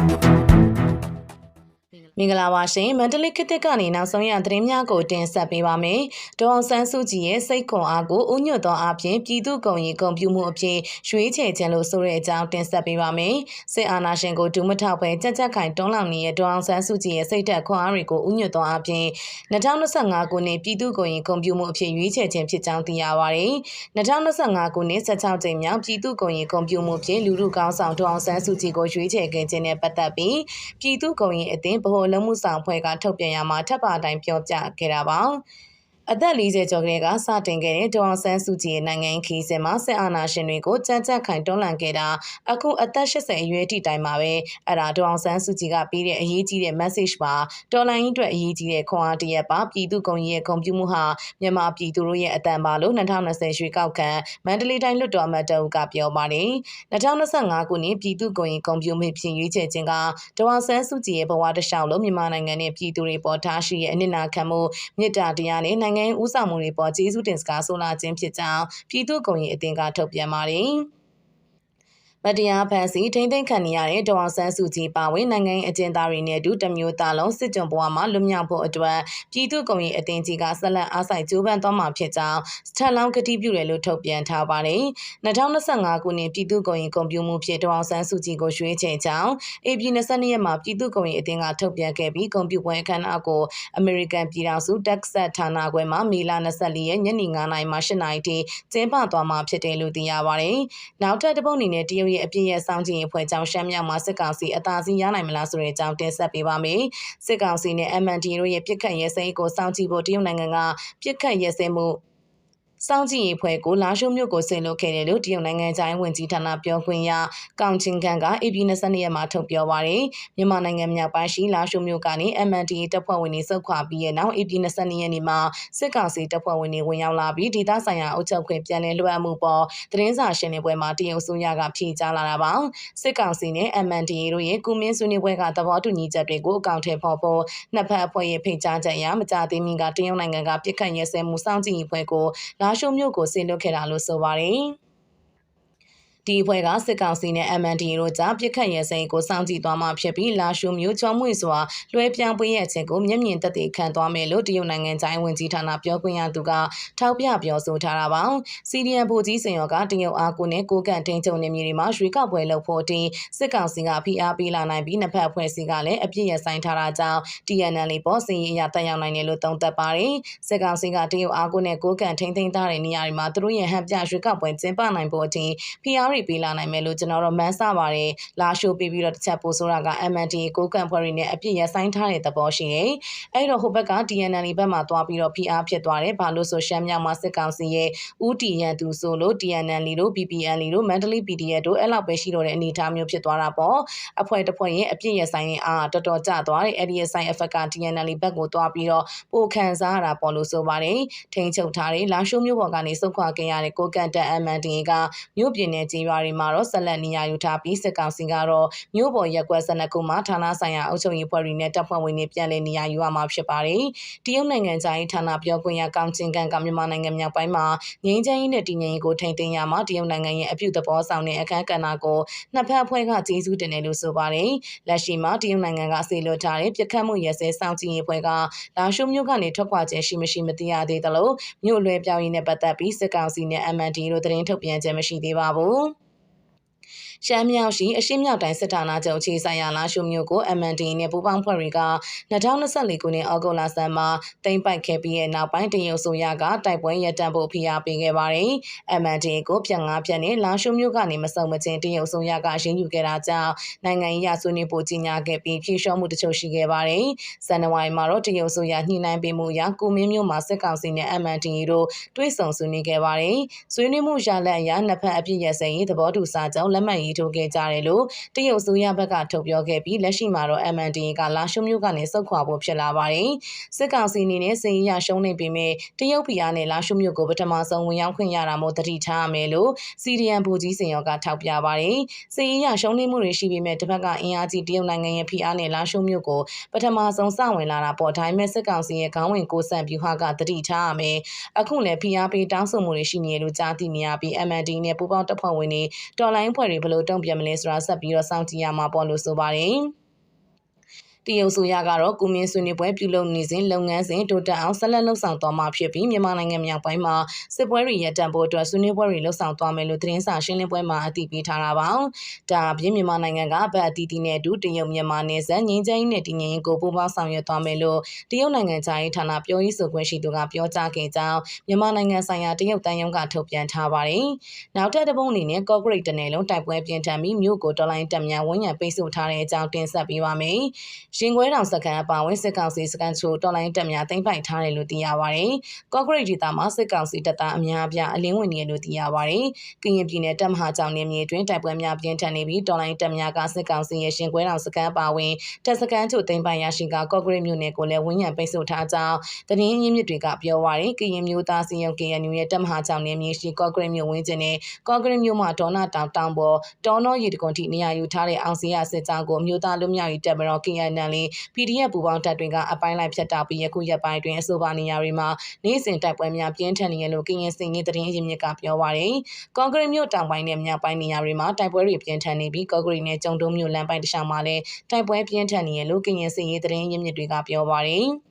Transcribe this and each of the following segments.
Thank you. မင်္ဂလာပါရှင်မန္တလေးခေတ်သစ်ကနေနောက်ဆုံးရသတင်းများကိုတင်ဆက်ပေးပါမယ်။ဒေါအောင်ဆန်းစုကြည်ရဲ့စိတ်ခွန်အားကိုဥညွတ်သောအပြင်ပြည်သူ့ကုန်ရင်ကုန်ပြမှုအဖြစ်ရွေးချယ်ခြင်းလို့ဆိုတဲ့အကြောင်းတင်ဆက်ပေးပါမယ်။စစ်အာဏာရှင်ကိုဒုမထောက်ပဲကြက်ကြက်ခိုင်တွန်းလောင်နေတဲ့ဒေါအောင်ဆန်းစုကြည်ရဲ့စိတ်သက်ခွန်အားတွေကိုဥညွတ်သောအပြင်2025ခုနှစ်ပြည်သူ့ကုန်ရင်ကုန်ပြမှုအဖြစ်ရွေးချယ်ခြင်းဖြစ်ကြောင်းသိရပါတယ်။2025ခုနှစ်16ကြိမ်မြောက်ပြည်သူ့ကုန်ရင်ကုန်ပြမှုဖြင့်လူလူကောင်းဆောင်ဒေါအောင်ဆန်းစုကြည်ကိုရွေးချယ်ခဲ့ခြင်းနဲ့ပတ်သက်ပြီးပြည်သူ့ကုန်ရင်အသင်းဗဟိုလုံးမှုဆောင်ဖွဲ့ကထုတ်ပြန်ရမှာထပ်ပါအတိုင်းပြောပြခဲ့တာပါ အသက်40ကျော်ကလေးကစတင်ခဲ့တဲ့ဒေါအောင်ဆန်းစုကြည်ရဲ့နိုင်ငံခီးစဉ်မှာစစ်အာဏာရှင်တွေကိုကြမ်းကြက်ခိုင်တွန်းလှန်ခဲ့တာအခုအသက်80အရွယ်ထိတိုင်မှာပဲအဲ့ဒါဒေါအောင်ဆန်းစုကြည်ကပေးတဲ့အရေးကြီးတဲ့ message ပါတော်လိုင်းအတွက်အရေးကြီးတဲ့ခွန်အားတရက်ပါပြည်သူကုန်ကြီးရဲ့ဂုဏ်ပြုမှုဟာမြန်မာပြည်သူတို့ရဲ့အတန်ပါလို့2020ရွေးကောက်ခံမန္တလေးတိုင်းလွှတ်တော်အမတ်တအုပ်ကပြောပါတယ်2025ခုနှစ်ပြည်သူကုန်ကြီးဂုဏ်ပြုမှုဖြစ်ရွေးချယ်ခြင်းကဒေါအောင်ဆန်းစုကြည်ရဲ့ဘဝတစ်လျှောက်လုံးမြန်မာနိုင်ငံနဲ့ပြည်သူတွေပေါ်ထားရှိရဲ့အနစ်နာခံမှုမြစ်တာတရားနဲ့နိုင်ငံရေးဦးဆောင်မှုတွေပေါ်ကျေးဇူးတင်စကားဆိုလာခြင်းဖြစ်ကြောင်းပြည်သူ့ကုန်ရေးအသင်းကထုတ်ပြန်ပါတယ်။ မတရားဖန်ဆီးထိမ့်သိမ်းခံနေရတဲ့ဒေါအောင်ဆန်းစုကြည်ပါဝင်နိုင်ငံရေးအကျဉ်းသားတွေနဲ့အတူတမျိုးသားလုံးစစ်ကြုံဘဝမှာလွတ်မြောက်ဖို့အတွက်ပြည်သူ့ကုန်ရေးအသင်းကြီးကဆက်လက်အားစိုက်ကြိုးပမ်းသွားမှာဖြစ်ကြောင်းစထက်လောင်းကတိပြုတယ်လို့ထုတ်ပြန်ထားပါတယ်။2025ခုနှစ်ပြည်သူ့ကုန်ရေးကွန်ပျူမှုဖြစ်ဒေါအောင်ဆန်းစုကြည်ကိုရွေးချယ်ကြောင်း AP 22ရက်မှာပြည်သူ့ကုန်ရေးအသင်းကထုတ်ပြန်ခဲ့ပြီးကွန်ပျူပွဲအခမ်းအနားကိုအမေရိကန်ပြည်ထောင်စုတက်ဆတ်ဌာနခွဲမှာမေလ24ရက်ညနေ9:00နာရီမှ8:00နာရီထိကျင်းပသွားမှာဖြစ်တယ်လို့သိရပါတယ်။နောက်ထပ်တစ်ပုတ်အနေနဲ့တရုတ်ရဲ့အပြည့်ရဲ့စောင့်ကြည့်ရေးအဖွဲ့ကြောင့်ရှမ်းမြောက်မှာစစ်ကောင်စီအသာစီးရနိုင်မလားဆိုတဲ့အကြောင်းတင်ဆက်ပေးပါမယ်။စစ်ကောင်စီနဲ့ MND တို့ရဲ့ပြစ်ခတ်ရဲစိမ်းကိုစောင့်ကြည့်ဖို့တရုတ်နိုင်ငံကပြစ်ခတ်ရဲစဲမှု စောင့်ကြည့်ရေးဖွဲ့ကိုလာရှိုးမြို့ကိုဆင်လုပ်ခဲ့တယ်လို့တရုတ်နိုင်ငံခြားရေးဝန်ကြီးဌာနပြောခွင့်ရကောင်ချင်းကန်က AP 22ရက်မှာထုတ်ပြောပါရယ်မြန်မာနိုင်ငံမြောက်ပိုင်းရှိလာရှိုးမြို့ကနေ MNDA တပ်ဖွဲ့ဝင်တွေစုခွာပြီးရဲ့နောက် AP 22ရက်နေ့မှာစစ်ကောင်စီတပ်ဖွဲ့ဝင်တွေဝင်ရောက်လာပြီးဒေသဆိုင်ရာအုပ်ချုပ်ခွင့်ပြန်လည်လွှဲမှုပေါ်သတင်းစာရှင်းလင်းပွဲမှာတရုတ်ဆိုရကဖြေကြားလာတာပါစစ်ကောင်စီနဲ့ MNDA တို့ရဲ့ကုမင်းဆွေးနွေးပွဲကသဘောတူညီချက်တွေကိုအကောင့်ထဲပေါ်ဖို့နှစ်ဖက်အဖွဲ့ရဲ့ဖိတ်ကြားချက်အရမကြသေးမီကတရုတ်နိုင်ငံကပြစ်ခတ်ရဲစဲမှုစောင့်ကြည့်ရေးဖွဲ့ကိုလာလာရှိုးမြို့ကိုဆင်လွတ်ခဲ့တာလို့ဆိုပါတယ်။ ဒီအဖွဲ့ကစစ်ကောင်စီနဲ့ MND တို့ကြားပြစ်ခတ်ရဲစိန်ကိုစောင့်ကြည့်သွားမှာဖြစ်ပြီးလာရှုမျိုးချောမွေစွာလွှဲပြောင်းပေးရခြင်းကိုမျက်မြင်သက်သေခံသွားမယ်လို့တရုတ်နိုင်ငံခြားရေးဝန်ကြီးဌာနပြောခွင့်ရသူကထောက်ပြပြောဆိုထားတာပါ။စီဒီအန်ဘူကြီးစင်ရောကတရုတ်အားကိုနဲ့ကိုကန့်တင်းချုပ်နေမြေတွေမှာရွေးကောက်ပွဲလုပ်ဖို့တင်စစ်ကောင်စီကဖိအားပေးလာနိုင်ပြီးနှစ်ဖက်အဖွဲ့အစည်းကလည်းအပြစ်ရဆိုင်ထားတာကြောင့် TNL ပေါ်စီရင်ရတက်ရောက်နိုင်တယ်လို့သုံးသပ်ပါတယ်။စစ်ကောင်စီကတရုတ်အားကိုနဲ့ကိုကန့်ထိန်းသိမ်းထားတဲ့နေရာတွေမှာသူတို့ရဲ့ဟန်ပြရွေးကောက်ပွဲကျင်းပနိုင်ဖို့အတင်ဖိအားတွေပေးလာနိုင်မယ်လို့ကျွန်တော်တို့မန်းဆပါတယ်လာရှိုးပေးပြီးတော့တစ်ချက်ပို့ဆိုတာက MND ကိုကန့်ဖွဲ့တွေနဲ့အပြစ်ရဆိုင်ထားတဲ့သဘောရှိတယ်အဲ့တော့ဟိုဘက်က TNL ဘက်မှာသွားပြီးတော့ PR ဖြစ်သွားတယ်ဘာလို့ဆိုရှမ်းမြောက်မှာစစ်ကောင်စီရဲ့ဦးတီရန်သူဆိုလို့ TNL တို့ PPL တို့ Mentally PDF တို့အဲ့လောက်ပဲရှိတော့တဲ့အနေအထားမျိုးဖြစ်သွားတာပေါ့အဖွဲ့တစ်ဖွဲ့ရဲ့အပြစ်ရဆိုင်ရင်အာတော်တော်ကျသွားတယ်အဲ့ဒီရဆိုင် effect က TNL ဘက်ကိုသွားပြီးတော့ပိုခံစားရတာပေါ့လို့ဆိုပါတယ်ထိန်ချုပ်ထားတယ်လာရှိုးမျိုးပေါ်ကနေစုခွာခဲ့ရတဲ့ကိုကန်တက် MND ကမြို့ပြင်နယ်ကြီးရွာတွေမှာတော့ဆက်လက်နေရာယူထားပြီးစစ်ကောင်စီကတော့မြို့ပေါ်ရက်ကွက်12ခုမှာဌာနဆိုင်ရာအုပ်ချုပ်ရေးဖွဲ့တွေနဲ့တပ်ဖွဲ့ဝင်တွေပြန်လည်နေရာယူရမှာဖြစ်ပါတယ်။တရုတ်နိုင်ငံသားရေးဌာနပြောခွင့်ရကောင်ချင်းကန်ကမြန်မာနိုင်ငံမြောက်ပိုင်းမှာငြိမ်းချမ်းရေးနဲ့တည်ငြိမ်ရေးကိုထိန်းသိမ်းရမှာတရုတ်နိုင်ငံရဲ့အပြုသဘောဆောင်တဲ့အခမ်းကဏ္ဍကိုနှစ်ဖက်အဖွဲ့ကကျေးဇူးတင်တယ်လို့ဆိုပါတယ်။လက်ရှိမှာတရုတ်နိုင်ငံကဆေလွတ်ထားတဲ့ပြစ်ခတ်မှုရဲစဲစောင့်ကြည့်ရေးဖွဲ့ကလာရှုမြို့ကနေထွက်ခွာခြင်းရှိမရှိမသိရသေးသလိုမြို့လွယ်ပြောင်းရေးနဲ့ပတ်သက်ပြီးစစ်ကောင်စီနဲ့ MND တို့သတင်းထုတ်ပြန်ခြင်းမရှိသေးပါဘူး။ ရှမ်းမြောက်ရှိအရှေ့မြောက်တိုင်းစစ်ဌာနချုပ်အခြေဆိုင်ရာလာရှုမျိုးကို MND နဲ့ပူးပေါင်းဖွဲ့တွေက2024ခုနှစ်ဩဂုတ်လဆန်းမှာတင်ပိုက်ခဲ့ပြီးတဲ့နောက်ပိုင်းတရုတ်ဆိုရကတိုက်ပွဲရပ်တန့်ဖို့ဖိအားပေးခဲ့ပါတယ်။ MND ကိုပြန်ငါးပြန်နဲ့လာရှုမျိုးကနေမစုံမချင်းတရုတ်ဆိုရကရင်းယူခဲ့တာကြောင့်နိုင်ငံရေးရဆွေးနွေးဖို့ကြီးညာခဲ့ပြီးဖြည့်လျှော့မှုတချို့ရှိခဲ့ပါတယ်။ဇန်နဝါရီမှာတော့တရုတ်ဆိုရညှိနှိုင်းပေးမှုအရကိုမင်းမျိုးမှာစစ်ကောင်စီနဲ့ MND တို့တွဲဆုံဆွေးနွေးခဲ့ပါတယ်။ဆွေးနွေးမှုရလဒ်အရနှစ်ဖက်အပြည့်ရစရေးသဘောတူစာချုပ်လက်မှတ်ရေးထိုးခဲ့ကြတယ်လို့တရုတ်အစိုးရဘက်ကထုတ်ပြောခဲ့ပြီးလက်ရှိမှာတော့ MND ကလာရှုံမျိုးကနေစုတ်ခွာဖို့ဖြစ်လာပါတယ်။စစ်ကောင်စီအနေနဲ့စင်ရရှုံးနေပေမဲ့တရုတ်ပြည်အားနဲ့လာရှုံမျိုးကိုပထမဆုံးဝင်ရောက်ခွင့်ရတာမို့တတိထားရမယ်လို့စီရီယန်ဘူကြီးစင်ရောကထောက်ပြပါတယ်။စင်ရရှုံးနေမှုတွေရှိပေမဲ့တစ်ဖက်ကအင်အားကြီးတရုတ်နိုင်ငံရဲ့ဖိအားနဲ့လာရှုံမျိုးကိုပထမဆုံးစဝင်လာတာပေါ့ဒါပေမဲ့စစ်ကောင်စီရဲ့ခေါင်းဝင်ကိုဆန့်ပြူဟာကတတိထားရမယ်။အခုလည်းဖိအားပေးတောင်းဆိုမှုတွေရှိနေလို့ကြားသိနေရပြီး MND နဲ့ပူးပေါင်းတပ်ဖွဲ့ဝင်တွေတော်လိုင်းဖွဲ့တွေဘလို့လိုတုံ့ပြန်မလဲဆိုတာဆက်ပြီးတော့စောင့်ကြည့်ရမှာပေါ့လို့ဆိုပါတယ်။ တရုတ်ဆိုရကတော့ကုမင်းဆွေးနွေးပွဲပြုလုပ်နေစဉ်လုပ်ငန်းစဉ်တိုးတက်အောင်ဆက်လက်လှုပ်ဆောင်သွားမှာဖြစ်ပြီးမြန်မာနိုင်ငံမြောက်ပိုင်းမှာစစ်ပွဲတွေရပ်တန့်ဖို့အတွက်ဆွေးနွေးပွဲတွေလှုပ်ဆောင်သွားမယ်လို့သတင်းစာရှင်းလင်းပွဲမှာအတည်ပြုထားတာပါ။ဒါအပြင်မြန်မာနိုင်ငံကဗတ်အတီးတီနဲ့အတူတရုတ်မြန်မာနယ်စပ်ငင်းကျင်းနဲ့တည်ငြိမ်ရေးကိုပူးပေါင်းဆောင်ရွက်သွားမယ်လို့တရုတ်နိုင်ငံသားရေးဌာနပြောရေးဆိုခွင့်ရှိသူကပြောကြားခဲ့ကြောင်းမြန်မာနိုင်ငံဆိုင်ရာတရုတ်တန်ယုံကထုတ်ပြန်ထားပါတယ်။နောက်ထပ်တစ်ပုံအနေနဲ့ကော့ဂရိတ်တနယ်လုံးတိုက်ပွဲပြင်းထန်ပြီးမြို့ကိုတော်လိုင်းတက်မြန်ဝန်းရံပိတ်ဆို့ထားတဲ့အကြောင်းတင်ဆက်ပေးပါမယ်။ရင်ခွဲတောင်စကန်အပါအဝင်စစ်ကောင်စီစကန်ချိုတော်လိုင်းတက်များတင်ပိုက်ထားတယ်လို့သိရပါတယ်။ကော့ဂရိတ်ဒေသမှာစစ်ကောင်စီတပ်သားအများအပြားအလင်းဝင်နေတယ်လို့သိရပါတယ်။ကရင်ပြည်နယ်တပ်မဟာကြောင်နေမြေတွင်တိုက်ပွဲများပြင်းထန်နေပြီးတော်လိုင်းတက်များကစစ်ကောင်စီရဲ့ရင်ခွဲတောင်စကန်အပါအဝင်တပ်စကန်ချိုတင်ပိုက်ရရှိကကော့ဂရိတ်မြို့နယ်ကိုလည်းဝန်းရံပိတ်ဆို့ထားကြောင်းတရင်ရင်းမြစ်တွေကပြောပါရယ်ကရင်မျိုးသားစီယုံ KNU ရဲ့တပ်မဟာကြောင်နေမြေရှိကော့ဂရိတ်မြို့ဝင်းကျင်နဲ့ကော့ဂရိတ်မြို့မှာဒေါနာတောင်တောင်ပေါ်တောနောရီတကွန်တီနေရာယူထားတဲ့အောင်စီရစစ်ကြောင်းကိုမြို့သားလူမျိုးရေးတပ်မတော် KNL PDF ပူပေါင်းတပ်တွေကအပိုင်းလိုက်ဖြတ်တောက်ပြီးယခုရက်ပိုင်းတွင်အဆိုပါနေရာတွေမှာနေ့စဉ်တိုက်ပွဲများပြင်းထန်နေရလို့ကရင်စင်ကြီးတရင်ရင်းမြစ်ကပြောပါရယ်ကော့ဂရိတ်မြို့တောင်ပိုင်းနဲ့မြောက်ပိုင်းနေရာတွေမှာတိုက်ပွဲတွေပြင်းထန်နေပြီးကော့ဂရိတ်နဲ့ကျုံတုံးမြို့လမ်းပိုင်းတစ်လျှောက်မှာလည်းတိုက်ပွဲပြင်းထန်နေရလို့ကရင်စင်ကြီးတရင်ရင်းမြစ်တွေကပြောပါရယ်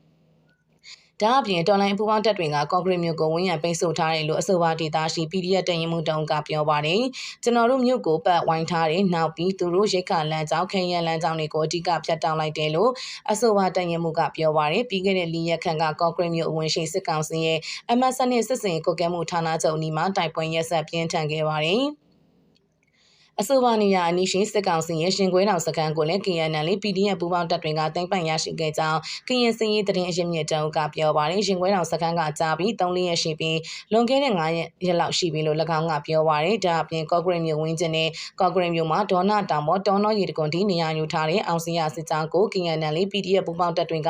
ဒါအပြင်တော်လိုင်းပူပေါင်းတပ်တွေကကော့ဂရိတ်မြို့ကိုဝန်းရံပိတ်ဆို့ထားတယ်လို့အဆိုပါဒေသရှိ PDF တရင်မှုတုံးကပြောပါတယ်။ကျွန်တော်တို့မြို့ကိုပတ်ဝိုင်းထားတယ်။နောက်ပြီးသူတို့ရိတ်ခါလမ်းကြောင်းခရရလမ်းကြောင်းတွေကိုအဓိကဖြတ်တောက်လိုက်တယ်လို့အဆိုပါတရင်မှုကပြောပါတယ်။ပြီးခဲ့တဲ့လီရက်ခန့်ကကော့ဂရိတ်မြို့အဝင်ရှိစစ်ကောင်စီရဲ့ MSN နဲ့စစ်စင်ကုတ်ကဲမှုဌာနချုပ်အနီးမှာတိုက်ပွဲရက်ဆက်ပြင်းထန်ခဲ့ပါတယ်။ အဆိုပါနေရာအနီးရှိစစ်ကောင်စီရဲ့ရှင်ကွဲတောင်စခန်းကိုလည်း KNL PDF ပူးပေါင်းတပ်တွေကတင်ပိုင်ရရှိခဲ့ကြောင်းကရင်စင်ရေးတရင်အရင်မြစ်တုံးကပြောပါတယ်ရှင်ကွဲတောင်စခန်းကကြာပြီး3လရက်ရှိပြီးလွန်ခဲ့တဲ့9ရက်ရက်လောက်ရှိပြီလို့၎င်းကပြောပါတယ်ဒါအပြင်ကော့ဂရိတ်မြို့ဝင်းကျင်နဲ့ကော့ဂရိတ်မြို့မှာဒေါနာတောင်ပေါ်တောနောရီတကွန်ဒီနေရာယူထားတဲ့အောင်စီရစစ်ကြောင်းကို KNL PDF ပူးပေါင်းတပ်တွေက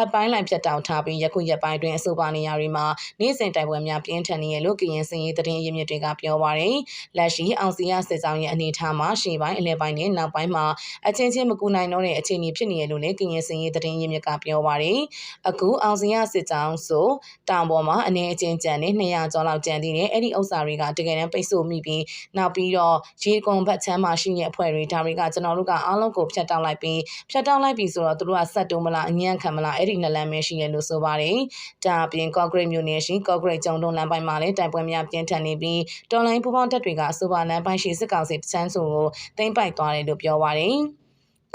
အပိုင်းလိုက်ဖြတ်တောက်ထားပြီးယခုရက်ပိုင်းတွင်အဆိုပါနေရာတွေမှာနေ့စဉ်တိုက်ပွဲများပြင်းထန်နေရလို့ကရင်စင်ရေးတရင်အရင်မြစ်တွေကပြောပါတယ်လက်ရှိအောင်စီရစစ်ကြောင်းရဲ့အနေအနေထားမှာရှေ့ပိုင်းအလဲပိုင်းနဲ့နောက်ပိုင်းမှာအချင်းချင်းမကူနိုင်တော့တဲ့အခြေအနေဖြစ်နေရလို့လည်းကရင်စင်ရေးသတင်းရင်းမြစ်ကပြောပါရယ်အခုအောင်စင်ရစစ်ကြောင်းဆိုတောင်ပေါ်မှာအနေအချင်းကျန်နဲ့200ကျော်လောက်ကျန်သေးတယ်အဲ့ဒီဥစ္စာတွေကတကယ်တမ်းပိတ်ဆို့မိပြီးနောက်ပြီးတော့ရေကွန်ဘတ်ချမ်းမှာရှိတဲ့အဖွဲ့တွေဒါတွေကကျွန်တော်တို့ကအားလုံးကိုဖျက်တောက်လိုက်ပြီးဖျက်တောက်လိုက်ပြီးဆိုတော့တို့ကဆက်တုံးမလားအညံ့ခံမလားအဲ့ဒီနလန်ပဲရှိရလို့ဆိုပါတယ်ဒါအပြင်ကော့ဂရိတ်မြို့နယ်ရှိကော့ဂရိတ်ကျုံတုံးလမ်းပိုင်းမှာလည်းတိုက်ပွဲများပြင်းထန်နေပြီးတော်လိုင်းပူပေါင်းတပ်တွေကအဆိုပါလမ်းပိုင်းရှိစစ်ကောင်စီတချမ်းစုကိုသိမ့်ပိုက်သွားတယ်လို့ပြောပါတယ်။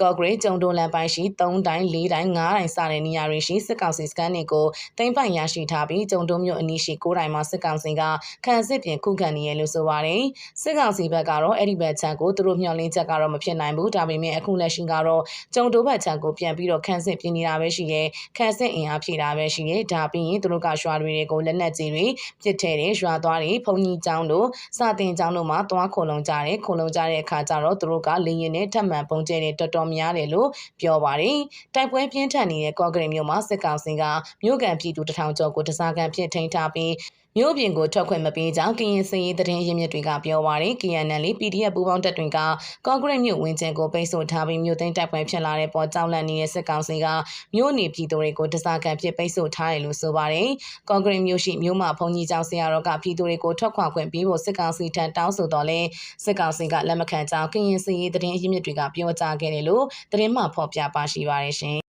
ကော့ဂရိတ်ကျုံတိုလန်ပိုင်းရှိ3တိုင်း4တိုင်း5တိုင်းစတဲ့နေရာတွေရှိစစ်ကောင်စီစကန်တွေကိုသိမ်းပိုင်ရရှိထားပြီးကျုံတုံမြို့အနီးရှိ9တိုင်းမှာစစ်ကောင်စီကခံစစ်ပြင်ခုခံနေရလို့ဆိုပါတယ်စစ်ကောင်စီဘက်ကတော့အဲ့ဒီဘက်ချန်ကိုသူတို့မျှော်လင့်ချက်ကတော့မဖြစ်နိုင်ဘူးဒါပေမဲ့အခုလက်ရှိကတော့ကျုံတိုဘက်ချန်ကိုပြန်ပြီးတော့ခံစစ်ပြင်နေတာပဲရှိရဲ့ခံစစ်အင်အားဖြည့်တာပဲရှိရဲ့ဒါပြီးရင်သူတို့ကရွာတွေကိုလက်နက်ကြီးတွေပစ်ထဲတယ်ရွာသွားတွေဖုန်ကြီးကျောင်းတို့စတင်ကျောင်းတို့မှာသွားခုံလုံးကြတယ်ခုံလုံးကြတဲ့အခါကျတော့သူတို့ကလေရင်နဲ့ထပ်မံပုံကျဲတဲ့တော်တော်များတယ်လို့ပြောပါတယ်။တိုက်ပွဲပြင်းထန်နေတဲ့ကော့ဂရိတ်မြို့မှာစစ်ကောင်စီကမြို့ကန်ပြည်သူတထောင်ကျော်ကိုတစားကန်ဖြစ်ထိန်းထားပြီး မြို့ပြင်ကိုထွက်ခွင့်မပေးကြောင်းကရင်စည်ရေးသတင်းရင်းမြစ်တွေကပြောပါရယ် KNL PDF ပူးပေါင်းတပ်တွေကကော့ဂရိတ်မြို့ဝင်းကျင်ကိုပိတ်ဆို့ထားပြီးမြို့သိမ်းတပ်ပွဲဖြစ်လာတဲ့ပေါ်ကြောက်လန့်နေတဲ့စစ်ကောင်စီကမြို့နေပြည်သူတွေကိုတစားကန်ဖြစ်ပိတ်ဆို့ထားတယ်လို့ဆိုပါရယ်ကော့ဂရိတ်မြို့ရှိမြို့မှာဘုံကြီးကျောင်းဆရာတော်ကပြည်သူတွေကိုထွက်ခွာခွင့်ပေးဖို့စစ်ကောင်စီထံတောင်းဆိုတော့လဲစစ်ကောင်စီကလက်မခံကြောင်းကရင်စည်ရေးသတင်းရင်းမြစ်တွေကပြောကြားခဲ့တယ်လို့သတင်းမှဖော်ပြပါရှိပါရရှင်